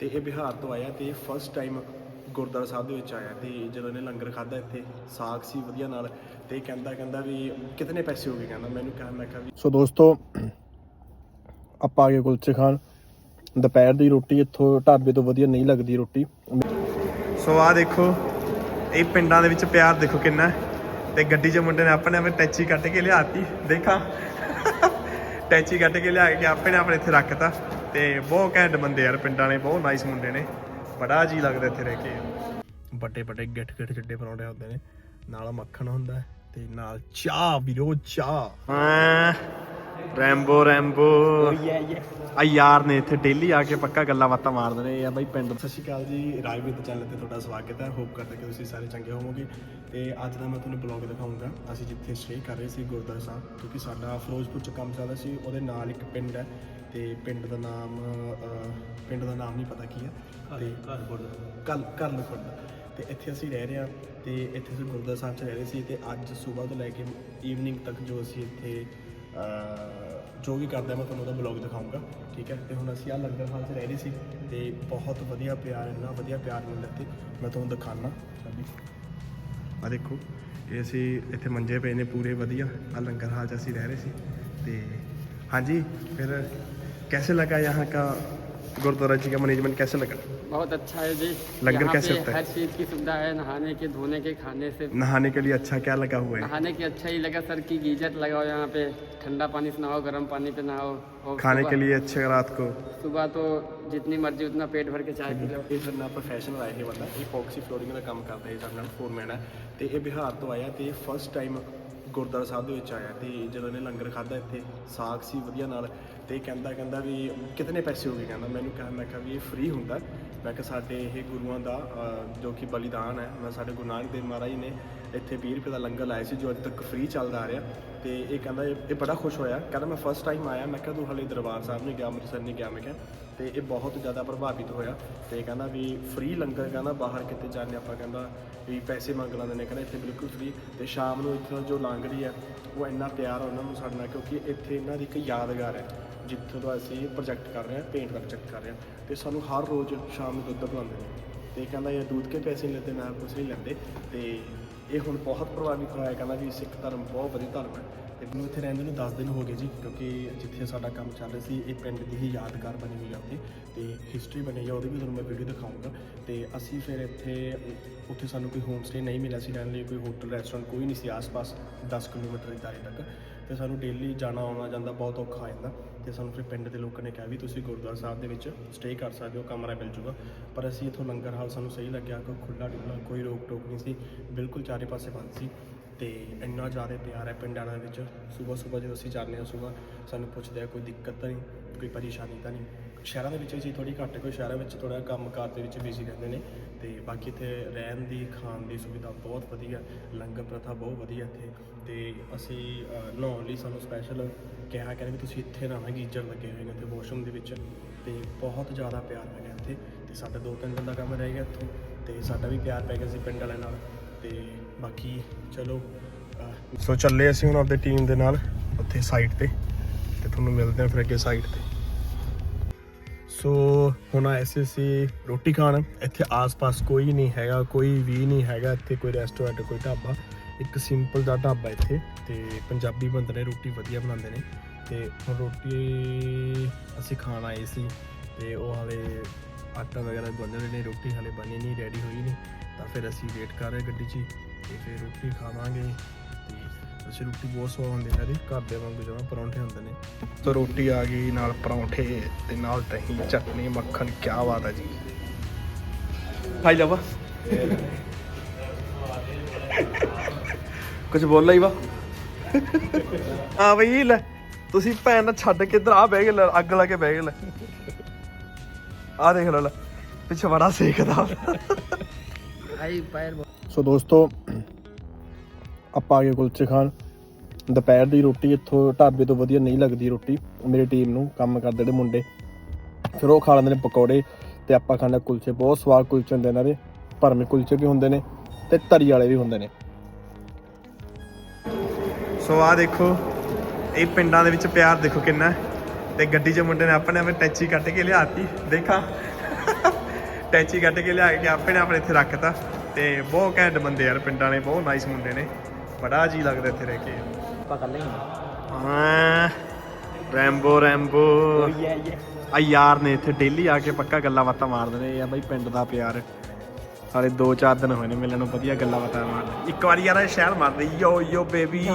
ਤੇ ਇਹ ਬਿਹਾਰ ਤੋਂ ਆਇਆ ਤੇ ਫਸਟ ਟਾਈਮ ਗੁਰਦੁਆਰਾ ਸਾਹਿਬ ਦੇ ਵਿੱਚ ਆਇਆ ਤੇ ਜਦੋਂ ਇਹਨੇ ਲੰਗਰ ਖਾਦਾ ਇੱਥੇ, ਸਾਗ ਸੀ ਵਧੀਆ ਨਾਲ ਤੇ ਕਹਿੰਦਾ ਕਹਿੰਦਾ ਵੀ ਕਿਤਨੇ ਪੈਸੇ ਹੋ ਗਏ? ਕਹਿੰਦਾ ਮੈਨੂੰ ਕਿਹਾ, ਮੈਂ ਕਿਹਾ ਵੀ ਸੋ ਦੋਸਤੋ, ਆਪਾਂ ਆ ਗਏ ਕੁਲਚੇ ਖਾਣ। ਦੁਪਹਿਰ ਦੀ ਰੋਟੀ ਇੱਥੋਂ ਢਾਬੇ ਤੋਂ ਵਧੀਆ ਨਹੀਂ ਲੱਗਦੀ ਰੋਟੀ। ਸੋ ਆ ਦੇਖੋ, ਇਹ ਪਿੰਡਾਂ ਦੇ ਵਿੱਚ ਪਿਆਰ ਦੇਖੋ ਕਿੰਨਾ ਤੇ ਗੱਡੀ 'ਚ ਮੁੰਡੇ ਨੇ ਆਪਣੇ ਆਪੇ ਟੈਚੀ ਕੱਟ ਕੇ ਲਿਆਤੀ। ਦੇਖਾਂ। ਟੈਚੀ ਕੱਟ ਕੇ ਲਿਆ ਕੇ ਆਪਣੇ ਆਪਣੇ ਇੱਥੇ ਰੱਖਤਾ। ਤੇ ਬਹੁਤ ਘੈਂਟ ਬੰਦੇ ਯਾਰ, ਪਿੰਡਾਂ ਨੇ ਬਹੁਤ ਨਾਈਸ ਮੁੰਡੇ ਨੇ। ਬੜਾ ਜੀ ਲੱਗਦਾ ਇੱਥੇ ਰਹਿ ਕੇ। ਵੱਡੇ ਵੱਡੇ ਗਿੱਠ ਗਿੱਠ ਚੱਡੇ ਪਰੌਂਠੇ ਹੁੰਦੇ ਨੇ। ਨਾਲ ਮੱਖਣ ਹੁੰਦਾ ਤੇ ਨਾਲ ਚਾਹ, ਵੀਰੋ, ਚਾਹ। Rambo Rambo. ਆ ਯਾਰ ਨੇ ਇੱਥੇ ਡੇਲੀ ਆ ਕੇ ਪੱਕਾ ਗੱਲਾਂ ਬਾਤਾਂ ਮਾਰਦੇ ਨੇ ਆ ਬਾਈ ਪਿੰਡ ਸਤਿ ਸ਼੍ਰੀ ਅਕਾਲ ਜੀ ਰਾਜਵੀਰ ਚੈਨਲ ਤੇ ਤੁਹਾਡਾ ਸਵਾਗਤ ਹੈ। ਹੋਪ ਕਰਦਾ ਕਿ ਤੁਸੀਂ ਸਾਰੇ ਚੰਗੇ ਹੋਵੋਗੇ। ਤੇ ਅੱਜ ਦਾ ਮੈਂ ਤੁਹਾਨੂੰ ਬਲੌਗ ਦਿਖਾਉਂਗਾ ਅਸੀਂ ਜਿੱਥੇ ਸਟੇ ਕਰ ਰਹੇ ਸੀ ਗੁਰਦੁਆਰਾ ਸਾਹਿਬ ਕਿਉਂਕਿ ਸਾਡਾ ਫਿਰੋਜ਼ਪੁਰ ਚ ਕੰਮ ਚੱਲਦਾ ਸੀ। ਉਹਦੇ ਨਾਲ ਇੱਕ ਪਿੰਡ ਹੈ। ਤੇ ਪਿੰਡ ਦਾ ਨਾਮ ਪਿੰਡ ਦਾ ਨਾਮ ਨਹੀਂ ਪਤਾ ਕੀ ਹੈ। ਤੇ ਕੱਲ ਕੱਲ ਤੇ ਇੱਥੇ ਅਸੀਂ ਰਹਿ ਰਹੇ ਹਾਂ। ਤੇ ਇੱਥੇ ਅਸੀਂ ਗੁਰਦੁਆਰਾ ਸਾਹਿਬ 'ਚ ਰਹਿ ਰਹੇ ਸੀ। ਤੇ ਅੱਜ ਸਵੇਰ ਤੋਂ ਲੈ ਕੇ ਈਵਨਿੰਗ ਤੱਕ ਜੋ ਅਸੀਂ ਇੱਥੇ ਜੋ ਵੀ ਕਰਦੇ ਹਾਂ ਮੈਂ ਤੁਹਾਨੂੰ ਉਹਦਾ ਬਲੌਗ ਦਿਖਾਊਂਗਾ ਠੀਕ ਹੈ ਤੇ ਹੁਣ ਅਸੀਂ ਆ ਲੰਗਰ ਹਾਲ 'ਚ ਰਹਿ ਰਹੇ ਸੀ ਤੇ ਬਹੁਤ ਵਧੀਆ ਪਿਆਰ ਇੰਨਾ ਵਧੀਆ ਪਿਆਰ ਮਿਲਦਾ ਇੱਥੇ ਮੈਂ ਤੁਹਾਨੂੰ ਦਿਖਾਣਾ ਸਾਡੀ ਆ ਦੇਖੋ ਇਹ ਅਸੀਂ ਇੱਥੇ ਮੰਜੇ ਪਏ ਨੇ ਪੂਰੇ ਵਧੀਆ ਆ ਲੰਗਰ ਹਾਲ 'ਚ ਅਸੀਂ ਰਹਿ ਰਹੇ ਸੀ ਤੇ ਹਾਂਜੀ ਫਿਰ कैसे लगा यहाँ का गुरुद्वारा जी का मैनेजमेंट कैसे लगा बहुत अच्छा है जी लंगर यहाँ कैसे पे होता है? हर चीज़ की सुविधा है नहाने के धोने के खाने से नहाने के लिए अच्छा क्या लगा हुआ है नहाने के अच्छा ही लगा सर की गीजर लगाओ यहाँ पे ठंडा पानी से नहाओ गर्म पानी पे नहाओ और खाने सुबह- के लिए अच्छे रात को सुबह तो जितनी मर्जी उतना पेट भर के चाय पी लो ਇਹ ਸਾਡੇ ਨਾਲ ਪ੍ਰੋਫੈਸ਼ਨਲ ਆਇਆ ਇਹ ਬੰਦਾ ਇਹ ਫੋਕਸੀ ਫਲੋਰਿੰਗ ਦਾ ਕੰਮ ਕਰਦਾ ਹੈ ਸਾਡੇ ਨਾਲ ਫੋਰਮੈਨ ਹੈ ਤੇ ਇਹ ਬਿਹਾਰ ਤੋਂ ਆਇਆ ਤੇ ਫਸਟ ਟਾਈਮ ਗੁਰਦੁਆਰਾ ਸਾਹਿਬ ਦੇ ਵਿੱਚ ਆਇਆ ਤੇ ਜਦੋਂ ਇਹਨੇ ਲੰਗਰ ਖਾਦਾ ਇੱਥੇ, ਸਾਗ ਸੀ ਵਧੀਆ ਨਾਲ ਤੇ ਕਹਿੰਦਾ ਕਹਿੰਦਾ ਵੀ ਕਿਤਨੇ ਪੈਸੇ ਹੋ ਗਏ? ਕਹਿੰਦਾ, ਮੈਨੂੰ ਕਿਹਾ, ਮੈਂ ਕਿਹਾ ਵੀ ਇਹ ਫ੍ਰੀ ਹੁੰਦਾ। ਮੈਂ ਕਿਹਾ, ਸਾਡੇ ਇਹ ਗੁਰੂਆਂ ਦਾ ਜੋ ਕਿ ਬਲੀਦਾਨ ਹੈ, ਮੈਂ ਸਾਡੇ ਗੁਰੂ ਨਾਨਕ ਦੇਵ ਮਹਾਰਾਜ ਨੇ ਇੱਥੇ 20 ਰੁਪਏ ਦਾ ਲੰਗਰ ਲਾਇਆ ਸੀ ਜੋ ਅੱਜ ਤੱਕ ਫ੍ਰੀ ਚੱਲਦਾ ਆ ਰਿਹਾ ਤੇ ਇਹ ਕਹਿੰਦਾ ਇਹ ਬੜਾ ਖੁਸ਼ ਹੋਇਆ। ਕਹਿੰਦਾ ਮੈਂ ਫਸਟ ਟਾਈਮ ਆਇਆ, ਮੈਂ ਕਿਹਾ ਤੂੰ ਹਲੇ ਦਰਬਾਰ ਸਾਹਿਬ ਨਹੀਂ ਗਿਆ, ਅੰਮ੍ਰਿਤਸਰ ਨਹੀਂ ਗਿਆ। ਮੈਂ ਕਿਹਾ ਤੇ ਇਹ ਬਹੁਤ ਜ਼ਿਆਦਾ ਪ੍ਰਭਾਵਿਤ ਹੋਇਆ ਤੇ ਕਹਿੰਦਾ ਵੀ ਫ੍ਰੀ ਲੰਗਰ ਕਹਿੰਦਾ ਬਾਹਰ ਕਿਤੇ ਜਾਂਦੇ ਆਪਾਂ ਕਹਿੰਦਾ ਵੀ ਪੈਸੇ ਮੰਗ ਲੈਂਦੇ ਨੇ, ਕਹਿੰਦਾ ਇੱਥੇ ਬਿਲਕੁਲ ਫ੍ਰੀ ਤੇ ਸ਼ਾਮ ਨੂੰ ਇੱਥੋਂ ਜੋ ਲੰਗਰੀ ਹੈ ਉਹ ਇੰਨਾ ਪਿਆਰ ਉਹਨਾਂ ਨੂੰ ਸਾਡੇ ਨਾਲ, ਕਿਉਂਕਿ ਇੱਥੇ ਇਹਨਾਂ ਦੀ ਇੱਕ ਯਾਦਗਾਰ ਹੈ ਜਿੱਥੋਂ ਤੋਂ ਅਸੀਂ ਪ੍ਰੋਜੈਕਟ ਕਰ ਰਹੇ ਹਾਂ ਪੇਂਟ ਦਾ ਪ੍ਰੋਜੈਕਟ ਕਰ ਰਹੇ ਹਾਂ ਤੇ ਸਾਨੂੰ ਹਰ ਰੋਜ਼ ਸ਼ਾਮ ਨੂੰ ਦੁੱਧ ਪਿਲਾਉਂਦੇ ਨੇ। ਤੇ ਕਹਿੰਦਾ ਇਹ ਦੁੱਧ ਕੇ ਪੈਸੇ ਲੈਂਦੇ, ਨਾ ਕੁਝ ਨਹੀਂ ਲੈਂਦੇ। ਤੇ ਇਹ ਹੁਣ ਬਹੁਤ ਪ੍ਰਭਾਵਿਤ ਹੋਇਆ ਕਹਿੰਦਾ ਵੀ ਸਿੱਖ ਧਰਮ ਬਹੁਤ ਵਧੀਆ ਧਰਮ ਹੈ। ਤੇ ਮੈਨੂੰ ਇੱਥੇ ਰਹਿੰਦੇ ਨੂੰ 10 ਦਿਨ ਹੋ ਗਏ ਜੀ, ਕਿਉਂਕਿ ਜਿੱਥੇ ਸਾਡਾ ਕੰਮ ਚੱਲ ਰਿਹਾ ਸੀ, ਇਹ ਪਿੰਡ ਦੀ ਹੀ ਯਾਦਗਾਰ ਬਣੀ ਹੋਈ ਆ ਉੱਥੇ। ਤੇ ਹਿਸਟਰੀ ਬਣੀ ਆ, ਉਹਦੀ ਵੀ ਤੁਹਾਨੂੰ ਮੈਂ ਵੀਡੀਓ ਦਿਖਾਊਂਗਾ। ਤੇ ਅਸੀਂ ਫਿਰ ਇੱਥੇ, ਉੱਥੇ ਸਾਨੂੰ ਕੋਈ ਹੋਮ ਸਟੇ ਨਹੀਂ ਮਿਲਿਆ ਸੀ, ਰਹਿਣ ਲਈ ਕੋਈ ਹੋਟਲ ਰੈਸਟੋਰੈਂਟ ਕੋਈ ਨਹੀਂ ਸੀ, ਆਸ-ਪਾਸ 10 ਕਿਲੋਮੀਟਰ ਦੀ ਦਾਰੀ ਤੱਕ। ਤੇ ਸਾਨੂੰ ਡੇਲੀ ਜਾਣਾ, ਆਉਣਾ, ਜਾਂਦਾ ਬਹੁਤ ਔਖਾ ਆ ਜਾਂਦਾ ਤੇ ਸਾਨੂੰ ਫਿਰ ਪਿੰਡ ਦੇ ਲੋਕਾਂ ਨੇ ਕਿਹਾ ਵੀ ਤੁਸੀਂ ਗੁਰਦੁਆਰਾ ਸਾਹਿਬ ਦੇ ਵਿੱਚ ਸਟੇ ਕਰ ਸਕਦੇ ਹੋ, ਕਮਰਾ ਮਿਲ ਜੂਗਾ। ਪਰ ਅਸੀਂ ਇੱਥੋਂ ਲੰਗਰ ਹਾਲ ਸਾਨੂੰ ਸਹੀ ਲੱਗਿਆ ਕਿ ਖੁੱਲਾ ਡੁੱਲਾ ਕੋਈ ਰੋਕ ਟੋਕ ਨਹੀਂ ਸੀ, ਬਿਲਕੁਲ ਚਾਰੇ ਪਾਸੇ ਬੰਦ ਸੀ ਤੇ ਇੰਨਾ ਜ਼ਿਆਦਾ ਪਿਆਰ ਹੈ ਪਿੰਡਾਂ ਦੇ ਵਿੱਚ। ਸਵੇਰ ਸਵੇਰ ਜਦੋਂ ਅਸੀਂ ਜਾਂਦੇ ਹਾਂ ਸਵੇਰ ਸਾਨੂੰ ਪੁੱਛਦੇ ਆ, ਕੋਈ ਦਿੱਕਤ ਤਾਂ ਨਹੀਂ, ਕੋਈ ਪਰੇਸ਼ਾਨੀ ਤਾਂ ਨਹੀਂ। ਸ਼ਹਿਰਾਂ ਦੇ ਵਿੱਚ ਇਹ ਚੀਜ਼ ਥੋੜੀ ਘੱਟ ਹੈ, ਕੋਈ ਸ਼ਹਿਰਾਂ ਵਿੱਚ ਥੋੜਾ ਕੰਮਕਾਰ ਦੇ ਵਿੱਚ ਬਿਜ਼ੀ ਰਹਿੰਦੇ ਨੇ। ਤੇ ਬਾਕੀ ਇੱਥੇ ਰਹਿਣ ਦੀ, ਖਾਣ ਦੀ ਸੁਵਿਧਾ ਬਹੁਤ ਵਧੀਆ, ਲੰਗਰ ਪ੍ਰਥਾ ਬਹੁਤ ਵਧੀਆ ਇੱਥੇ। ਤੇ ਅਸੀਂ ਨਹਾਉਣ ਲਈ ਸਾਨੂੰ ਸਪੈਸ਼ਲ ਕਿਹਾ, ਕਹਿੰਦੇ ਵੀ ਤੁਸੀਂ ਇੱਥੇ ਨਾ ਗੀਜ਼ਰ ਲੱਗੇ ਹੋਏ ਨੇ ਤੇ ਵਾਸ਼ਰੂਮ ਦੇ ਵਿੱਚ। ਤੇ ਬਹੁਤ ਜ਼ਿਆਦਾ ਪਿਆਰ ਪੈ ਗਿਆ ਇੱਥੇ। ਤੇ ਸਾਡਾ ਦੋ ਤਿੰਨ ਦਿਨ ਦਾ ਕੰਮ ਰਹਿ ਗਿਆ ਇੱਥੋਂ। ਤੇ ਸਾਡਾ ਵੀ ਪਿਆਰ ਪੈ ਗਿਆ ਸੀ ਪਿੰਡ ਵਾਲਿਆਂ ਨਾਲ। ਤੇ ਬਾਕੀ ਚਲੋ ਸੋ ਚੱਲੇ ਅਸੀਂ ਹੁਣ ਆਪਦੇ ਟੀਮ ਦੇ ਨਾਲ ਉੱਥੇ ਸਾਈਟ ਤੇ। ਤੇ ਤੁਹਾਨੂੰ ਮਿਲਦੇ ਹਾਂ ਫਿਰ ਅੱਗੇ ਸਾਈਟ ਤੇ। ਸੋ ਹੁਣ ਆਏ ਸੀ ਅਸੀਂ ਰੋਟੀ ਖਾਣ। ਇੱਥੇ ਆਸ-ਪਾਸ ਕੋਈ ਨਹੀਂ ਹੈਗਾ, ਕੋਈ ਵੀ ਨਹੀਂ ਹੈਗਾ। ਇੱਥੇ ਕੋਈ ਰੈਸਟੋਰੈਂਟ ਕੋਈ ਢਾਬਾ। ਇੱਕ ਸਿੰਪਲ ਦਾ ਢਾਬਾ ਇੱਥੇ ਤੇ ਪੰਜਾਬੀ ਬੰਦੇ ਨੇ ਰੋਟੀ ਵਧੀਆ ਬਣਾਉਂਦੇ ਨੇ। ਤੇ ਹੁਣ ਰੋਟੀ ਅਸੀਂ ਖਾਣ ਆਏ ਸੀ ਤੇ ਉਹ ਹਾਲੇ ਆਟਾ ਵਗੈਰਾ ਗੁੰਨ ਰਹੇ ਨੇ। ਰੋਟੀ ਹਾਲੇ ਬਣੀ ਨਹੀਂ ਰੈਡੀ ਹੋਈ ਨਹੀਂ। ਤਾਂ ਫਿਰ ਅਸੀਂ ਵੇਟ ਕਰ ਰਹੇ ਗੱਡੀ 'ਚ ਹੀ ਤੇ ਫਿਰ ਰੋਟੀ ਖਾਵਾਂਗੇ। ਅਸੀਂ ਰੋਟੀ ਬਹੁਤ ਸਵਾਦ ਹੁੰਦੀ ਇਹਨਾਂ ਦੀ ਘਰ ਦੇ ਵਾਂਗੂ ਜਿਵੇਂ ਪਰੌਂਠੇ ਹੁੰਦੇ ਨੇ। ਸੋ ਰੋਟੀ ਆ ਗਈ ਨਾਲ ਪਰੌਂਠੇ ਤੇ ਨਾਲ ਦਹੀਂ ਚਟਨੀ ਮੱਖਣ ਕੀ ਬਾਤ ਹੈ ਜੀ। ਖਾਈ ਲਵਾ ਕੁਝ ਬੋਲ ਲਈ ਵਾ। ਆ ਬਈ ਲੈ ਤੁਸੀਂ ਭੈਣ ਨਾਲ ਛੱਡ ਕੇ ਇਧਰ ਆ ਬਹਿ ਗਏ ਲੈ, ਅੱਗ ਲਾ ਕੇ ਬਹਿ ਗਏ ਲੈ। ਆ ਦੇਖ ਲਓ ਲੈ ਪਿੱਛੇ ਬੜਾ ਸੇਕਦਾ। ਸੋ ਦੋਸਤੋ ਆਪਾਂ ਆ ਕੇ ਕੁਲਚੇ ਖਾਣ। ਦੁਪਹਿਰ ਦੀ ਰੋਟੀ ਇੱਥੋਂ ਢਾਬੇ ਤੋਂ ਵਧੀਆ ਨਹੀਂ ਲੱਗਦੀ ਰੋਟੀ। ਮੇਰੀ ਟੀਮ ਨੂੰ ਕੰਮ ਕਰਦੇ ਜਿਹੜੇ ਮੁੰਡੇ। ਫਿਰ ਉਹ ਖਾ ਲੈਂਦੇ ਨੇ ਪਕੌੜੇ ਤੇ ਆਪਾਂ ਖਾਂਦੇ ਕੁਲਚੇ। ਬਹੁਤ ਸਵਾਦ ਕੁਲਚੇ ਹੁੰਦੇ ਇਹਨਾਂ ਦੇ। ਭਰਵੇਂ ਕੁਲਚੇ ਵੀ ਹੁੰਦੇ ਨੇ ਤੇ ਤਰੀ ਵਾਲੇ ਵੀ ਹੁੰਦੇ ਨੇ। ਸੋ ਆ ਦੇਖੋ, ਇਹ ਪਿੰਡਾਂ ਦੇ ਵਿੱਚ ਪਿਆਰ ਦੇਖੋ ਕਿੰਨਾ ਹੈ। ਤੇ ਗੱਡੀ 'ਚ ਮੁੰਡੇ ਨੇ ਆਪਣੇ ਆਪੇ ਟੈਚੀ ਕੱਟ ਕੇ ਲਿਆਤੀ। ਦੇਖਾਂ। ਟੈਚੀ ਕੱਟ ਕੇ ਲਿਆ ਕੇ ਆਪੇ ਨੇ ਆਪਣੇ ਇੱਥੇ ਰੱਖਤਾ। ਤੇ ਬਹੁਤ ਘੈਂਟ ਬੰਦੇ ਯਾਰ ਪਿੰਡਾਂ ਨੇ ਬਹੁਤ ਨਾਈਸ ਮੁੰਡੇ ਨੇ। ਬੜਾ ਜੀ ਲੱਗਦਾ ਇੱਥੇ ਰਹਿ ਕੇ। ਆਪਾਂ ਕੱਲੇ ਹੀ ਹਾਂ। Rambo Rambo. ਆ ਯਾਰ ਨੇ ਇੱਥੇ ਡੇਲੀ ਆ ਕੇ ਪੱਕਾ ਗੱਲਾਂ ਬਾਤਾਂ ਮਾਰਦੇ ਨੇ ਆ ਬਾਈ ਪਿੰਡ ਦਾ ਪਿਆਰ। ਸਾਰੇ 2-4 ਦਿਨ ਹੋਏ ਨੇ ਮਿਲਣ ਨੂੰ ਵਧੀਆ ਗੱਲਾਂ ਬਾਤਾਂ ਮਾਰਦੇ ਇੱਕ ਵਾਰੀ ਯਾਰ ਇਹ ਸ਼ਹਿਰ ਮਾਰਦੇ ਯੋ ਯੋ ਬੇਬੀ।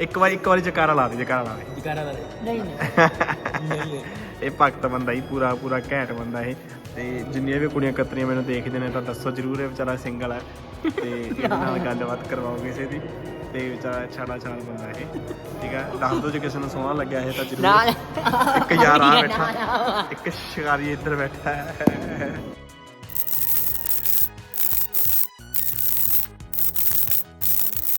ਇੱਕ ਵਾਰੀ ਇੱਕ ਵਾਰੀ ਜਕਾਰਾ ਲਾ ਦੇ ਜਕਾਰਾ ਲਾ ਦੇ। ਜਕਾਰਾ ਲਾ ਦੇ। ਨਹੀਂ ਨਹੀਂ। ਇਹ ਭਗਤ ਬੰਦਾ ਹੀ ਪੂਰਾ ਪੂਰਾ ਘੈਂਟ ਬੰਦਾ ਇਹ। ਤੇ ਜਿੰਨੀਆਂ ਵੀ ਕੁੜੀਆਂ ਕਤਰੀਆਂ ਮੈਨੂੰ ਦੇਖਦੇ ਨੇ ਤਾਂ ਦੱਸੋ ਜਰੂਰ ਇਹ ਵਿਚਾਰਾ ਸਿੰਗਲ ਹੈ ਤੇ ਇਹਦੇ ਨਾਲ ਗੱਲਬਾਤ ਕਰਵਾਓ ਕਿਸੇ ਦੀ। ਤੇ ਵਿਚਾਰਾ ਛਾੜਾ ਛਾੜ ਬੰਦਾ ਇਹ। ਠੀਕ ਹੈ ਦੱਸ ਦੋ ਜੇ ਕਿਸੇ ਨੂੰ ਸੋਹਣਾ ਲੱਗਿਆ ਇਹ ਤਾਂ ਜਰੂਰ। ਇੱਕ ਯਾਰ ਆ ਬੈਠਾ। ਇੱਕ ਸ਼ਿਕਾਰੀ ਇੱਧਰ ਬੈਠਾ ਹੈ।